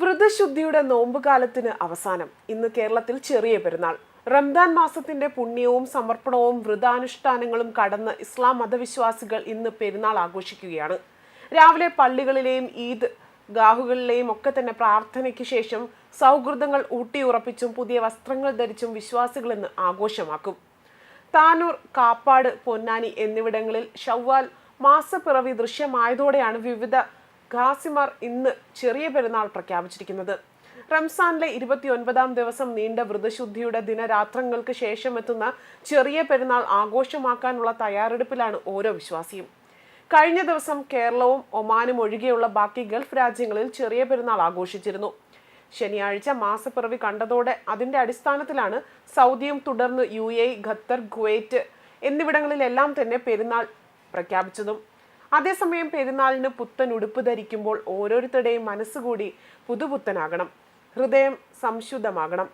വ്രതശുദ്ധിയുടെ നോമ്പുകാലത്തിന് അവസാനം ഇന്ന് കേരളത്തിൽ ചെറിയ പെരുന്നാൾ. റംദാൻ മാസത്തിന്റെ പുണ്യവും സമർപ്പണവും വ്രതാനുഷ്ഠാനങ്ങളും കടന്ന് ഇസ്ലാം മതവിശ്വാസികൾ ഇന്ന് പെരുന്നാൾ ആഘോഷിക്കുകയാണ്. രാവിലെ പള്ളികളിലെയും ഈദ് ഗാഹുകളിലെയും ഒക്കെ തന്നെ പ്രാർത്ഥനയ്ക്ക് ശേഷം സൗഹൃദങ്ങൾ ഊട്ടിയുറപ്പിച്ചും പുതിയ വസ്ത്രങ്ങൾ ധരിച്ചും വിശ്വാസികൾ ഇന്ന് ആഘോഷമാക്കും. താനൂർ കാപ്പാട് പൊന്നാനി എന്നിവിടങ്ങളിൽ ഷവ്വാൽ മാസപ്പിറവി ദൃശ്യമായതോടെയാണ് വിവിധ ഖാസിമാർ ഇന്ന് ചെറിയ പെരുന്നാൾ പ്രഖ്യാപിച്ചിരിക്കുന്നത്. റംസാനിലെ ഇരുപത്തിയൊൻപതാം ദിവസം നീണ്ട വ്രതശുദ്ധിയുടെ ദിനരാത്രങ്ങൾക്ക് ശേഷം എത്തുന്ന ചെറിയ പെരുന്നാൾ ആഘോഷമാക്കാനുള്ള തയ്യാറെടുപ്പിലാണ് ഓരോ വിശ്വാസിയും. കഴിഞ്ഞ ദിവസം കേരളവും ഒമാനും ഒഴികെയുള്ള ബാക്കി ഗൾഫ് രാജ്യങ്ങളിൽ ചെറിയ പെരുന്നാൾ ആഘോഷിച്ചിരുന്നു. ശനിയാഴ്ച മാസപ്പിറവി കണ്ടതോടെ അതിന്റെ അടിസ്ഥാനത്തിലാണ് സൗദിയും തുടർന്ന് യു എ ഖത്തർ കുവൈറ്റ് എന്നിവിടങ്ങളിലെല്ലാം തന്നെ പെരുന്നാൾ പ്രഖ്യാപിച്ചതും. അതേസമയം പെരുന്നാളിന് പുത്തൻ ഉടുപ്പ് ധരിക്കുമ്പോൾ ഓരോരുത്തരുടെയും മനസ്സുകൂടി പുതുപുത്തനാകണം. ഹൃദയം സംശുദ്ധമാകണം.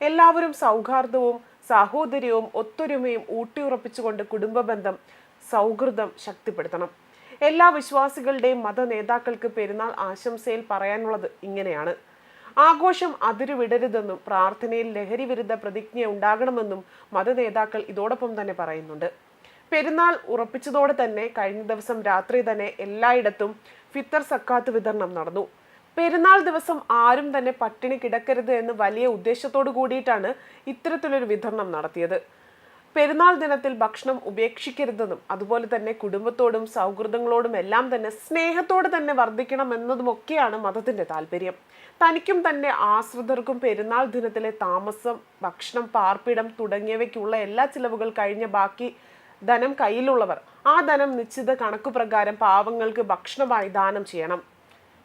എല്ലാവരും സൗഹാർദ്ദവും സാഹോദര്യവും ഒത്തൊരുമയും ഊട്ടിയുറപ്പിച്ചുകൊണ്ട് കുടുംബ ബന്ധം സൗഹൃദം ശക്തിപ്പെടുത്തണം. എല്ലാ വിശ്വാസികളുടെയും മത നേതാക്കൾക്ക് പെരുന്നാൾ ആശംസയിൽ പറയാനുള്ളത് ഇങ്ങനെയാണ്. ആഘോഷം അതിരുവിടരുതെന്നും പ്രാർത്ഥനയിൽ ലഹരി വിരുദ്ധ പ്രതിജ്ഞ ഉണ്ടാകണമെന്നും മത നേതാക്കൾ ഇതോടൊപ്പം തന്നെ പറയുന്നുണ്ട്. പെരുന്നാൾ ഉറപ്പിച്ചതോടെ തന്നെ കഴിഞ്ഞ ദിവസം രാത്രി തന്നെ എല്ലായിടത്തും ഫിത്തർ സക്കാത്ത് വിതരണം നടന്നു. പെരുന്നാൾ ദിവസം ആരും തന്നെ പട്ടിണി കിടക്കരുത് എന്ന് വലിയ ഉദ്ദേശത്തോടു കൂടിയിട്ടാണ് ഇത്തരത്തിലൊരു വിതരണം നടത്തിയത്. പെരുന്നാൾ ദിനത്തിൽ ഭക്ഷണം ഉപേക്ഷിക്കരുതെന്നും അതുപോലെ തന്നെ കുടുംബത്തോടും സൗഹൃദങ്ങളോടും എല്ലാം തന്നെ സ്നേഹത്തോടെ തന്നെ വർദ്ധിക്കണം എന്നതുമൊക്കെയാണ് മതത്തിന്റെ താല്പര്യം. തനിക്കും തന്നെ ആശ്രിതർക്കും പെരുന്നാൾ ദിനത്തിലെ താമസം ഭക്ഷണം പാർപ്പിടം തുടങ്ങിയവയ്ക്കുള്ള എല്ലാ ചിലവുകൾ കഴിഞ്ഞ ബാക്കി ധനം കയ്യിലുള്ളവർ. ആ ധനം നിശ്ചിത കണക്കു പ്രകാരം പാവങ്ങൾക്ക് ഭക്ഷണമായി ദാനം ചെയ്യണം.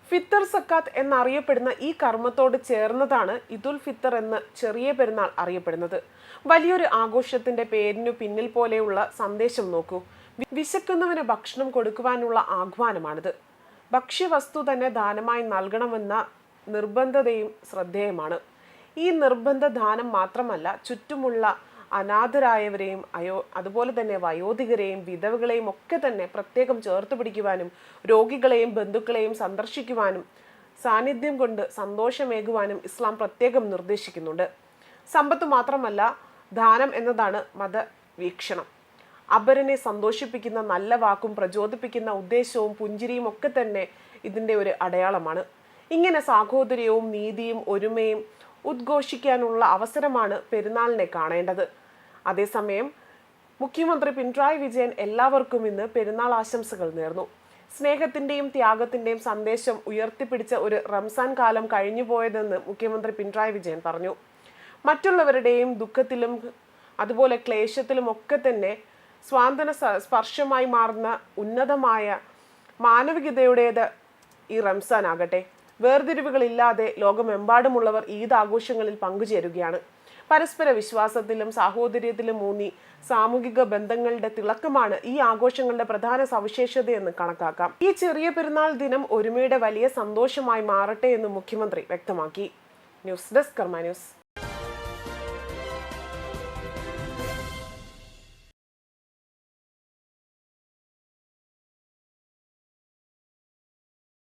ഫിത്തർ സക്കാത്ത് എന്നറിയപ്പെടുന്ന ഈ കർമ്മത്തോട് ചേർന്നതാണ് ഇദുൽ ഫിത്തർ എന്ന് ചെറിയ പെരുന്നാൾ അറിയപ്പെടുന്നത്. വലിയൊരു ആഘോഷത്തിന്റെ പേരിനു പിന്നിൽ പോലെയുള്ള സന്ദേശം നോക്കൂ. വിശക്കുന്നവന് ഭക്ഷണം കൊടുക്കുവാനുള്ള ആഹ്വാനമാണിത്. ഭക്ഷ്യവസ്തു തന്നെ ദാനമായി നൽകണമെന്ന നിർബന്ധതയും ശ്രദ്ധേയമാണ്. ഈ നിർബന്ധ ദാനം മാത്രമല്ല ചുറ്റുമുള്ള അനാഥരായവരെയും അയോ അതുപോലെ തന്നെ വയോധികരെയും വിധവകളെയും ഒക്കെ തന്നെ പ്രത്യേകം ചേർത്ത് പിടിക്കുവാനും രോഗികളെയും ബന്ധുക്കളെയും സന്ദർശിക്കുവാനും സാന്നിധ്യം കൊണ്ട് സന്തോഷമേകുവാനും ഇസ്ലാം പ്രത്യേകം നിർദ്ദേശിക്കുന്നുണ്ട്. സമ്പത്ത് മാത്രമല്ല ദാനം എന്നതാണ് മതവീക്ഷണം അപരനെ സന്തോഷിപ്പിക്കുന്ന നല്ല വാക്കും പ്രചോദിപ്പിക്കുന്ന ഉദ്ദേശവും പുഞ്ചിരിയും ഒക്കെ തന്നെ ഇതിന്റെ ഒരു അടയാളമാണ്. ഇങ്ങനെ സാഹോദര്യവും നീതിയും ഒരുമയും ഉദ്ഘോഷിക്കാനുള്ള അവസരമാണ് പെരുന്നാളിനെ കാണേണ്ടത്. അതേസമയം മുഖ്യമന്ത്രി പിണറായി വിജയൻ എല്ലാവർക്കും ഇന്ന് പെരുന്നാൾ ആശംസകൾ നേർന്നു. സ്നേഹത്തിന്റെയും ത്യാഗത്തിന്റെയും സന്ദേശം ഉയർത്തിപ്പിടിച്ച ഒരു റംസാൻ കാലം കഴിഞ്ഞുപോയതെന്ന് മുഖ്യമന്ത്രി പിണറായി വിജയൻ പറഞ്ഞു. മറ്റുള്ളവരുടെയും ദുഃഖത്തിലും അതുപോലെ ക്ലേശത്തിലും ഒക്കെ തന്നെ സ്വാന്തന സ്പർശമായി മാറുന്ന ഉന്നതമായ മാനവികതയുടേത് ഈ റംസാൻ ആകട്ടെ. വേർതിരിവുകളില്ലാതെ ലോകമെമ്പാടുമുള്ളവർ ഈദ് ആഘോഷങ്ങളിൽ പങ്കുചേരുകയാണ്. പരസ്പര വിശ്വാസത്തിലും സാഹോദര്യത്തിലും ഊന്നി സാമൂഹിക ബന്ധങ്ങളുടെ തിളക്കമാണ് ഈ ആഘോഷങ്ങളുടെ പ്രധാന സവിശേഷതയെന്ന് കണക്കാക്കാം. ഈ ചെറിയ പെരുന്നാൾ ദിനം ഒരുമയുടെ വലിയ സന്തോഷമായി മാറട്ടെ എന്ന് മുഖ്യമന്ത്രി വ്യക്തമാക്കി. News desk Karma news.